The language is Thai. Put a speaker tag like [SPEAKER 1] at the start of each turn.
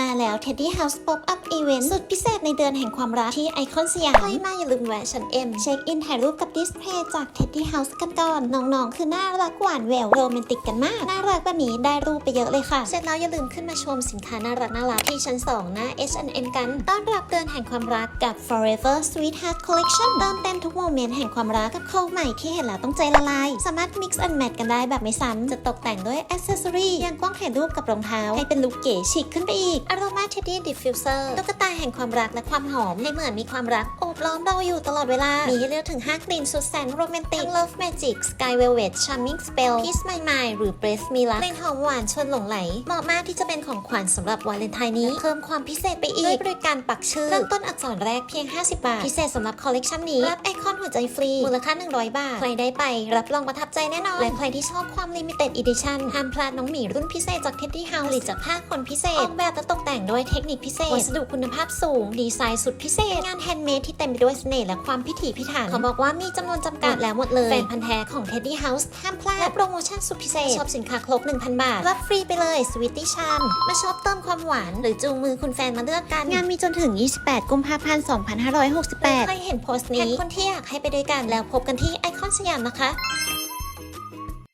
[SPEAKER 1] มาแล้ว Teddy House Pop Up Event สุดพิเศษในเดือนแห่งความรักที่ไอคอนสยามใครมาอย่าลืมแวะชั้นเอ็มเช็คอินถ่ายรูปกับดิสเพย์จาก Teddy House กันก่อนน้องๆ คือน่ารักหวานแหววโรแมนติกกันมาก น่ารักแบบนี้ได้รูปไปเยอะเลยค่ะ เสร็จแล้วอย่าลืมขึ้นมาชมสินค้าน่ารักน่ารักที่ชั้น 2 หน้า H&M กัน ต้อนรับเดือนแห่งความรักกับ Forever Sweetheart Collection เติมเต็มทุกโมเมนต์แห่งความรักกับโค้ดใหม่ที่เห็นแล้วต้องใจละลาย สามารถ mix and match กันได้แบบไม่ซ้ำจะตกแต่งด้วย accessory อย่างกล้องถ่ายรูปกับรองเท้าให้เป็นลุคเก๋ชิคขึ้นไปอีก Aroma Teddy Diffuser ตุ๊กตาแห่งความรักและความหอม ให้เหมือนมีความรักโอบล้อมเราอยู่ตลอดเวลา มีให้เลือกถึง 5 กลิ่นสุดแสนโรแมนติก Love Magic Sky Velvet Charming Spell Kiss My Mind หรือ Bless Me Luck กลิ่นหอมหวานชวนหลงไหล เหมาะมากที่จะเป็นของขวัญสำหรับวาเลนไทน์นี้ เพิ่มความพิเศษไปอีกด้วยบริการปักชื่อเริ่มต้นอักษรแรกเพียง 50 บาท พิเศษสำหรับคอลเลกชันนี้รับไอคอนหัวใจฟรีมูลค่า 100 บาท ใครได้ไปรับรองประทับใจแน่นอนและใครที่ชอบความ Limited Edition ห้ามพลาดน้องหมีรุ่นพิเศษจาก Teddy House ผลิตจากผ้าขนพิเศษออกแบบตกแต่งด้วยเทคนิคพิเศษ วัสดุคุณภาพสูง ดีไซน์สุดพิเศษ งานแฮนด์เมดที่เต็มไปด้วยเสน่ห์และความพิถีพิถันเขาบอกว่ามีจำนวนจำกัดแล้วหมดเลย แฟนพันธ์แท้ของ Teddy House ห้ามพลาดและโปรโมชั่นสุดพิเศษ ชอบสินค้าครบ 1,000 บาทรับฟรีไปเลย Sweetie Charm มาช็อปเติมความหวาน หรือจูงมือคุณแฟนมาเลือกกัน งานมีจนถึง 28 กุมภาพันธ์ 2568ใครเห็นโพสต์นี้แท็กคนที่อยากให้ไปด้วยกันแล้วพบกันที่ไอคอนสยามนะคะ